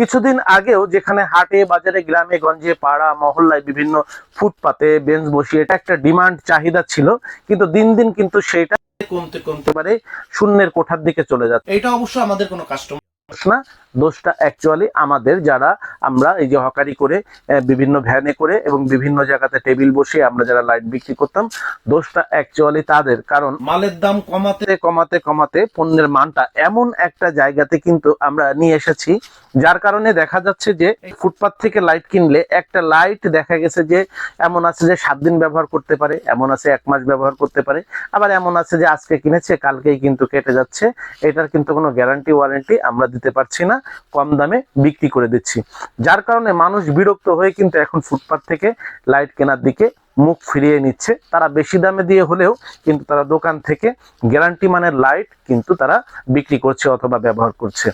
কিছুদিন আগেও যেখানে হাটে বাজারে গ্রামে গঞ্জে পাড়া মহল্লায় বিভিন্ন ফুটপাতে বেঞ্চ বসিয়ে এটা একটা ডিমান্ড চাহিদা ছিল কিন্তু দিন দিন কিন্তু সেটা কমতে কমতে পারে শূন্যের কোঠার দিকে চলে যাচ্ছে। এটা অবশ্য আমাদের কোনো কাস্টমার না দোষটা অ্যাকচুয়ালি আমাদের যারা আমরা এই যে হকারি করে বিভিন্ন ভ্যানে করে এবং বিভিন্ন জায়গাতে টেবিল বসে আমরা যারা লাইট বিক্রি করতাম দোষটা অ্যাকচুয়ালি তাদের। কারণ মালের দাম কমাতে কমাতে কমাতে পণ্যের মানটা এমন একটা জায়গাতে কিন্তু আমরা নিয়ে এসেছি যার কারণে দেখা যাচ্ছে যে ফুটপাথ থেকে লাইট কিনলে একটা লাইট দেখা গেছে যে এমন আছে যে সাত দিন ব্যবহার করতে পারে, এমন আছে এক মাস ব্যবহার করতে পারে, আবার এমন আছে যে আজকে কিনেছে, কালকেই কিন্তু কেটে যাচ্ছে। এটার কিন্তু কোনো গ্যারান্টি ওয়ারেন্টি আমরা দিতে পারছি না, কম দামে বিক্রি করে দিচ্ছি। যার কারণে মানুষ বিরক্ত হয়ে কিন্তু এখন ফুটপাথ থেকে লাইট কেনার দিকে মুখ ফিরিয়ে নিচ্ছে। তারা বেশি দামে দিয়ে হলেও কিন্তু তারা দোকান থেকে গ্যারান্টি মানের লাইট কিন্তু তারা বিক্রি করছে অথবা ব্যবহার করছে।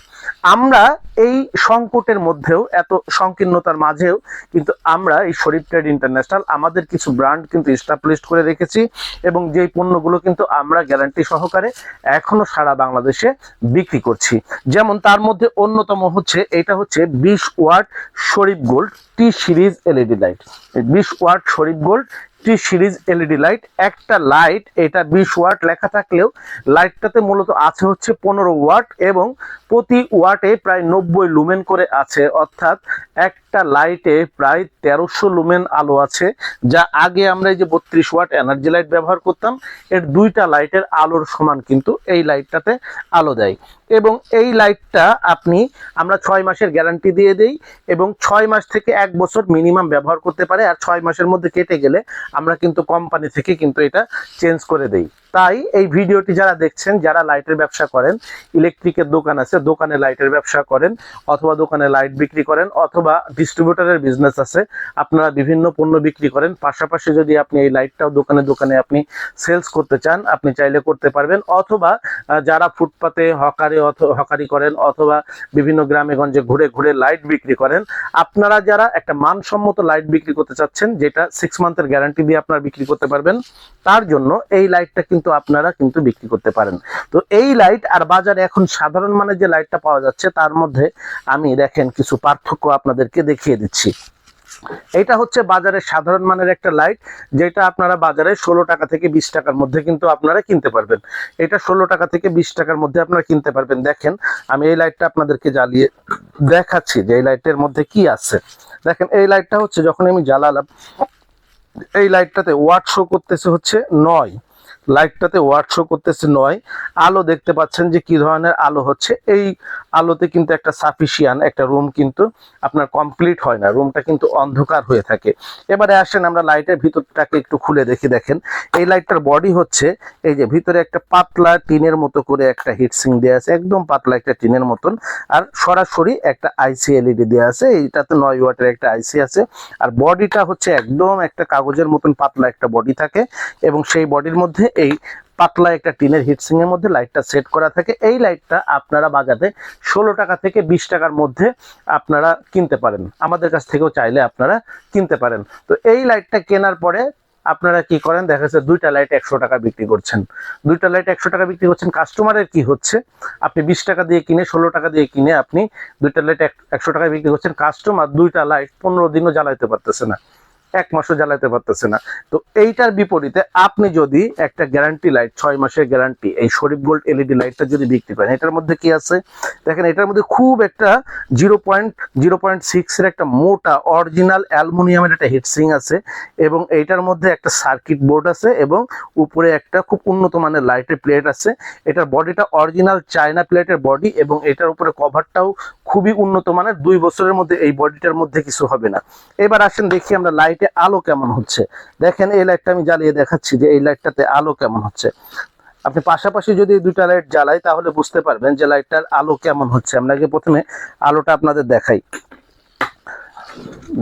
আমরা এই সংকটের মধ্যেও, এত সংকীর্ণতার মাঝেও কিন্তু আমরা এই শরীফ ট্রেড ইন্টারন্যাশনাল, আমাদের কিছু ব্র্যান্ড কিন্তু এস্টাবলিশ করে রেখেছি এবং যেই পণ্যগুলো কিন্তু আমরা গ্যারান্টি সহকারে এখনও সারা বাংলাদেশে বিক্রি করছি। যেমন তার মধ্যে অন্যতম হচ্ছে, এটা হচ্ছে বিশ watt Sharif gold T series LED light. বিশ watt Sharif gold T series LED light, একটা লাইট, এটা বিশ ওয়াট লেখা থাকলেও লাইটটাতে মূলত আছে হচ্ছে পনেরো ওয়াট এবং প্রতি ওয়াটে প্রায় নব্বই লুমেন করে আছে, অর্থাৎ একটা লাইটে প্রায় তেরোশো লুমেন আলো আছে, যা আগে আমরা এই যে বত্রিশ ওয়াট এনার্জি লাইট ব্যবহার করতাম, এর দুইটা লাইটের আলোর সমান কিন্তু এই লাইটটাতে আলো দেয়। এবং এই লাইটটা আপনি, আমরা ছয় মাসের গ্যারান্টি দিয়ে দেই, এবং ছয় মাস থেকে এক বছর মিনিমাম ব্যবহার করতে পারে, আর ছয় মাসের মধ্যে কেটে গেলে আমরা কিন্তু কোম্পানি থেকে কিন্তু এটা চেঞ্জ করে দেই। তাই এই ভিডিওটি যারা দেখছেন, যারা লাইটের ব্যবসা করেন ইলেকট্রিকের দোকান আছে, দোকানে লাইটের ব্যবসা করেন, অথবা দোকানে লাইট বিক্রি করেন, অথবা ডিস্ট্রিবিউটরের বিজনেস আছে, আপনারা বিভিন্ন পণ্য বিক্রি করেন। পাশাপাশি যদি আপনি এই লাইটটাও দোকানে দোকানে আপনি সেলস করতে চান, আপনি চাইলে করতে পারবেন। অথবা যারা ফুটপাতে হকারে হকারি করেন অথবা বিভিন্ন গ্রামে গঞ্জে ঘুরে ঘুরে লাইট বিক্রি করেন, আপনারা যারা একটা মানসম্মত লাইট বিক্রি করতে চাচ্ছেন, যেটা সিক্স মান্থের গ্যারান্টি দিয়ে আপনারা বিক্রি করতে পারবেন, তার জন্য এই লাইটটা কিন্তু আপনারা কিন্তু বিক্রি করতে পারেন। তো এই লাইট আর বাজারে এখন সাধারণ মানের যে লাইটটা পাওয়া যাচ্ছে, তার মধ্যে আমি দেখেন কিছু পার্থক্য আপনাদেরকে দেখিয়ে দিচ্ছি। এটা হচ্ছে বাজারে সাধারণ মানের একটা লাইট, যেটা আপনারা বাজারে ষোলো টাকা থেকে বিশ টাকার মধ্যে কিন্তু আপনারা কিনতে পারবেন। এটা ষোলো টাকা থেকে বিশ টাকার মধ্যে আপনারা কিনতে পারবেন। দেখেন, আমি এই লাইটটা আপনাদেরকে জ্বালিয়ে দেখাচ্ছি যে এই লাইটের মধ্যে কি আছে। দেখেন, এই লাইটটা হচ্ছে যখন আমি জ্বালালাম, এই লাইটটাতে ওয়াট শো করতেছে হচ্ছে নয়। লাইটটাতে ওয়াট শো করতেছে নয়। আলো দেখতে পাচ্ছেন যে কি ধরনের আলো হচ্ছে। এই আলোতে কিন্তু একটা সাফিসিয়ান একটা রুম কিন্তু আপনার কমপ্লিট হয় না। রুমটা কিন্তু অন্ধকার হয়ে থাকে। এবারে আসেন আমরা লাইটের ভিতরটাকে একটু খুলে দেখি, দেখেন। এই লাইটটার বডি হচ্ছে এই যে ভিতরে একটা পাতলা টিনের মতো করে একটা হিটসিং দেওয়া আছে। একদম পাতলা একটা টিনের মতন। আর সরাসরি একটা আইসি এলইডি দেওয়া আছে। এইটাতে নয় ওয়াটের একটা আইসি আছে। আর বডিটা হচ্ছে একদম একটা কাগজের মতন পাতলা একটা বডি থাকে। এবং সেই বডির মধ্যে এই পাতলা একটা টিনের হিটসিং এর মধ্যে লাইটটা সেট করা থাকে। এই লাইটটা আপনারা বাজারে ষোলো টাকা থেকে বিশ টাকার মধ্যে আপনারা কিনতে পারেন। আমাদের কাছ থেকেও চাইলে আপনারা কিনতে পারেন। তো এই লাইটটা কেনার পরে আপনারা কি করেন? দেখা যাচ্ছে দুইটা লাইট একশো টাকা বিক্রি করছেন। দুইটা লাইট একশো টাকা বিক্রি করছেন। কাস্টমারের কি হচ্ছে? আপনি বিশ টাকা দিয়ে কিনে, ষোলো টাকা দিয়ে কিনে আপনি দুইটা লাইট একশো টাকা বিক্রি করছেন। কাস্টমার দুইটা লাইট পনেরো দিনও জ্বালাইতে পারতেছে না। এক মাসও জ্বালাতে পারতেছে না। তো এইটার বিপরীতে আপনি যদি একটা গ্যারান্টি লাইট ছয় মাসের গ্যারান্টি এই শরীফ গোল্ড এলইডি লাইটটা যদি বিক্রি করেন, এটার মধ্যে কি আছে? দেখেন, এটার মধ্যে খুব একটা জিরো পয়েন্ট জিরো পয়েন্ট সিক্সের একটা মোটা অরিজিনাল অ্যালুমিনিয়ামের একটা হিটসিং আছে এবং এইটার মধ্যে একটা সার্কিট বোর্ড আছে এবং উপরে একটা খুব উন্নত মানের লাইটের প্লেট আছে। এটার বডিটা অরিজিনাল চায়না প্লেটের বডি এবং এটার উপরে কভারটাও খুবই উন্নত মানের। দুই বছরের মধ্যে এই বডিটার মধ্যে কিছু হবে না। এবার আসেন দেখি আমরা লাইটে আলো কেমন হচ্ছে? দেখেন, এই লাইটটা আমি জ্বালিয়ে দেখাচ্ছি যে এই লাইটটাতে আলো কেমন হচ্ছে। আপনি পাশাপাশি যদি দুইটা লাইট জ্বালাই, তাহলে বুঝতে পারবেন যে লাইটটার আলো কেমন হচ্ছে। আপনাকে প্রথমে আলোটা আপনাদের দেখাই।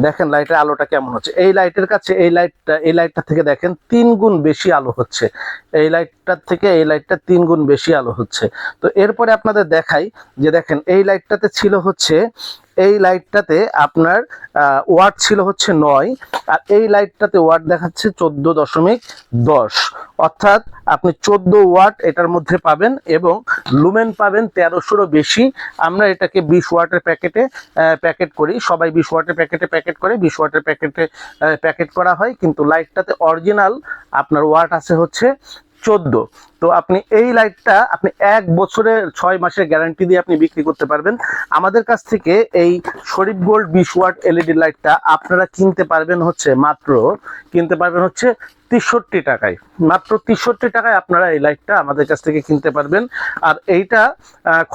দেখেন লাইটের আলোটা কেমন হচ্ছে। এই লাইটের কাছে, এই লাইটটা এই লাইটটা থেকে দেখেন তিন গুণ বেশি আলো হচ্ছে। এই লাইটটার থেকে এই লাইটটা তিন গুণ বেশি আলো হচ্ছে। তো এরপরে আপনাদের দেখাই যে দেখেন, এই লাইটটাতে ছিল হচ্ছে, এই লাইটটাতে আপনার ওয়াট ছিল হচ্ছে নয়, আর এই লাইটটাতে ওয়াট দেখাচ্ছে চোদ্দ দশমিক দশ। অর্থাৎ আপনি চোদ্দ ওয়াট এটার মধ্যে পাবেন এবং লুমেন পাবেন তেরোশোরও বেশি। আমরা এটাকে বিশ ওয়াটের প্যাকেটে প্যাকেট করি। সবাই বিশ ওয়াটের প্যাকেটে প্যাকেট করে, বিশ ওয়াটের প্যাকেটে প্যাকেট করা হয়। কিন্তু লাইটটাতে অরিজিনাল আপনার ওয়াট আছে হচ্ছে চোদ্দ। তো আপনি এই লাইটটা আপনি এক বছরের ছয় মাসের গ্যারান্টি দিয়ে আপনি বিক্রি করতে পারবেন। আমাদের কাছ থেকে এই শরীফ গোল্ড বিশ ওয়াট এলইডি লাইটটা আপনারা কিনতে পারবেন হচ্ছে মাত্র, কিনতে পারবেন হচ্ছে তেষট্টি টাকায়। মাত্র তেষট্টি টাকায় আপনারা এই লাইটটা আমাদের কাছ থেকে কিনতে পারবেন। আর এইটা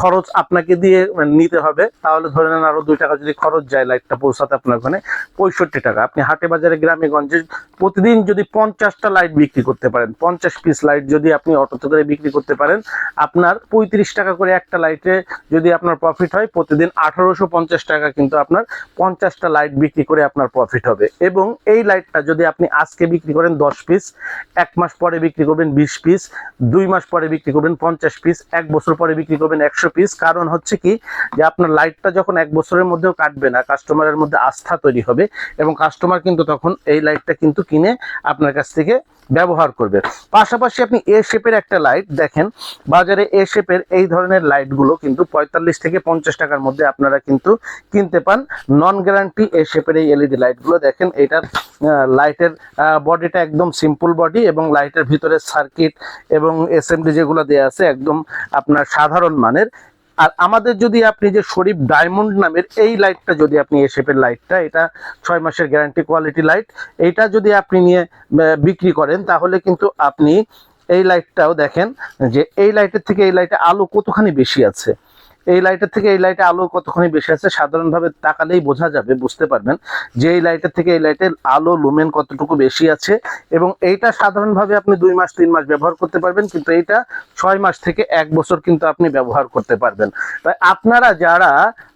খরচ আপনাকে দিয়ে নিতে হবে। তাহলে ধরে নেন আরও দুই টাকা যদি খরচ যায় লাইটটা পৌঁছাতে আপনার ওখানে, পঁয়ষট্টি টাকা। আপনি হাটে বাজারে গ্রামে গঞ্জে প্রতিদিন যদি পঞ্চাশটা লাইট বিক্রি করতে পারেন, পঞ্চাশ পিস লাইট যদি আপনি অটোতে করে বিক্রি করতে পারেন, আপনার পঁয়ত্রিশ টাকা করে একটা লাইটে যদি আপনার প্রফিট হয়, প্রতিদিন আঠারোশো পঞ্চাশ টাকা কিন্তু আপনার পঞ্চাশটা লাইট বিক্রি করে আপনার প্রফিট হবে। এবং এই লাইটটা যদি আপনি আজকে বিক্রি করেন দশ পিস এক মাস পরে বিক্রি করবেন বিশ পিস দুই মাস পরে বিক্রি করবেন পঞ্চাশ পিস এক বছর পরে বিক্রি করবেন একশো পিস কারণ হচ্ছে কি যে আপনার লাইটটা যখন এক বছরের মধ্যেও কাটবে না কাস্টমারের মধ্যে আস্থা তৈরি হবে এবং কাস্টমার কিন্তু তখন এই লাইটটা কিন্তু কিনে আপনার কাছ থেকে ব্যবহার করবে। পাশাপাশি আপনি এ শেপের একটা লাইট দেখেন, বাজারে এ শেপের এই ধরনের লাইটগুলো কিন্তু পঁয়তাল্লিশ থেকে পঞ্চাশ টাকার মধ্যে আপনারা কিন্তু কিনতে পান। নন গ্যারান্টি এ শেপের এই এলইডি লাইটগুলো দেখেন, এটার লাইটের বডিটা একদম সিম্পল বডি এবং লাইটের ভিতরে সার্কিট এবং এসএমডি যেগুলো দেওয়া আছে একদম আপনার সাধারণ মানের। আর আমাদের যদি আপনি যে শরীফ ডায়মন্ড নামের এই লাইটটা যদি আপনি এ শেপের লাইটটা এটা ছয় মাসের গ্যারান্টি কোয়ালিটি লাইট এইটা যদি আপনি নিয়ে বিক্রি করেন, তাহলে কিন্তু আপনি এই লাইটটাও দেখেন যে এই লাইটের থেকে এই লাইটে আলো কতখানি বেশি আছে। এই লাইটের থেকে এই লাইটে আলো কতখানি বেশি আছে সাধারণভাবে তাকালেই বোঝা যাবে, বুঝতে পারবেন যে এই লাইটের থেকে এই লাইটের আলো লুমেন কতটুকু বেশি আছে এবং এইটা সাধারণভাবে আপনি দুই মাস, তিন মাস ব্যবহার করতে পারবেন কিন্তু এইটা ছয় মাস থেকে এক বছর কিন্তু আপনি ব্যবহার করতে পারবেন। তাই আপনারা যারা,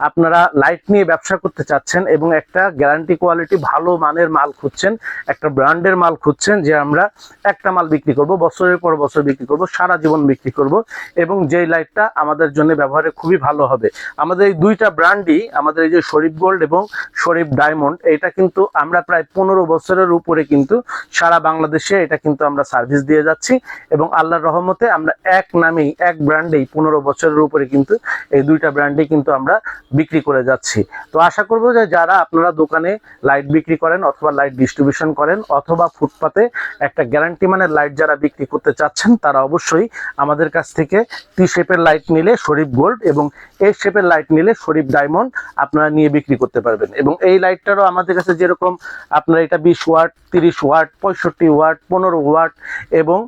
আপনারা লাইট নিয়ে ব্যবসা করতে চাচ্ছেন এবং একটা গ্যারান্টি কোয়ালিটি ভালো মানের মাল খুঁজছেন, একটা ব্র্যান্ডের মাল খুঁজছেন যে আমরা একটা মাল বিক্রি করব, বছরের পর বছর বিক্রি করব, সারা জীবন বিক্রি করব এবং যেই লাইটটা আমাদের জন্য ব্যবহারে খুবই ভালো হবে। আমাদের এই দুইটা ব্র্যান্ডই আমাদের এই যে শরীফ গোল্ড এবং শরীফ ডায়মন্ড এটা কিন্তু আমরা প্রায় পনেরো বছরের উপরে কিন্তু সারা বাংলাদেশে এটা কিন্তু আমরা সার্ভিস দিয়ে যাচ্ছি এবং আল্লাহর রহমতে আমরা এক নামেই, এক ব্র্যান্ডেই পনেরো বছরের উপরে কিন্তু এই দুইটা ব্র্যান্ডে কিন্তু আমরা বিক্রি করে যাচ্ছি। তো আশা করব যে যারা আপনারা দোকানে লাইট বিক্রি করেন অথবা লাইট ডিস্ট্রিবিউশন করেন অথবা ফুটপাতে একটা গ্যারান্টি মানের লাইট যারা বিক্রি করতে চাচ্ছেন, তারা অবশ্যই আমাদের কাছ থেকে টি শেপের লাইট নিলে শরীফ গোল্ড এবং এ শেপের লাইট নিলে শরীফ ডায়মন্ড আপনারা নিয়ে বিক্রি করতে পারবেন। এবং এই লাইটটারও আমাদের কাছে যেরকম আপনার এটা বিশ ওয়াট তিরিশ ওয়াট পঁয়ষট্টি ওয়াট পনেরো ওয়াট এবং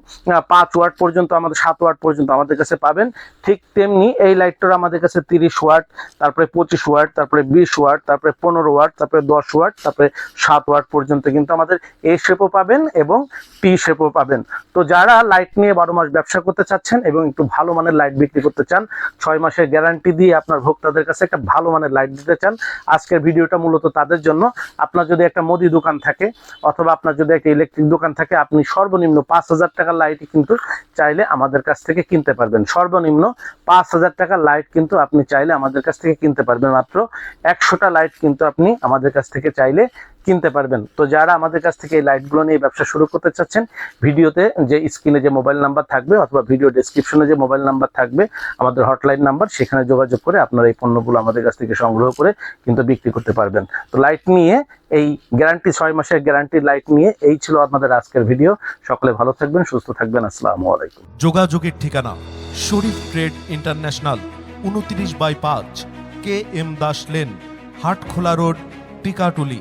পাঁচ ওয়াট পর্যন্ত আমাদের, সাত ওয়াট পর্যন্ত আমাদের কাছে পাবেন। ঠিক তেমনি এই লাইটটার আমাদের কাছে তিরিশ ওয়াট তারপরে পঁচিশ ওয়াট তারপরে বিশ ওয়াট তারপরে পনেরো ওয়াট তারপরে দশ ওয়াট তারপরে সাত ওয়াট পর্যন্ত কিন্তু আমাদের এ শেপও পাবেন এবং টি শেপও পাবেন। তো যারা লাইট নিয়ে বারো মাস ব্যবসা করতে চাচ্ছেন এবং একটু ভালো মানের লাইট বিক্রি করতে চান, ছয় মাসের গ্যারান্টি দিয়ে আপনার ভোক্তাদের কাছে একটা ভালো মানের লাইট দিতে চান। আজকের ভিডিওটা মূলত তাদের জন্য। আপনার যদি একটা মুদি দোকান থাকে অথবা আপনার যদি একটা ইলেকট্রিক দোকান থাকে, আপনি সর্বনিম্ন পাঁচ হাজার টাকার লাইট কিন্তু চাইলে আমাদের কাছ থেকে কিনতে পারবেন। সর্বনিম্ন পাঁচ হাজার টাকার লাইট কিন্তু আপনি চাইলে আমাদের কাছ থেকে কিনতে পারবেন। মাত্র একশোটা লাইট কিন্তু আপনি আমাদের কাছ থেকে চাইলে কিনতে পারবেন। তো যারা আমাদের কাছ থেকে এই লাইটগুলো নিয়ে ব্যবসা শুরু করতে চাচ্ছেন, ভিডিওতে যে স্ক্রিনে যে মোবাইল নাম্বার থাকবে অথবা ভিডিও ডেসক্রিপশনে যে মোবাইল নাম্বার থাকবে, আমাদের হটলাইন নাম্বার, সেখানে যোগাযোগ করে আপনারা এই পণ্যগুলো আমাদের কাছ থেকে সংগ্রহ করে কিন্তু বিক্রি করতে পারবেন। তো লাইট নিয়ে এই গ্যারান্টি ছয় মাসের গ্যারান্টি লাইট নিয়ে এই ছিল আপনাদের আজকের ভিডিও সকলে ভালো থাকবেন, সুস্থ থাকবেন, আসসালামু আলাইকুম। যোগাযোগের ঠিকানা, শরীফ ট্রেড ইন্টারন্যাশনাল, উনত্রিশ বাই পাঁচ, K M Das lane, Hatkhola road, Tikatuli.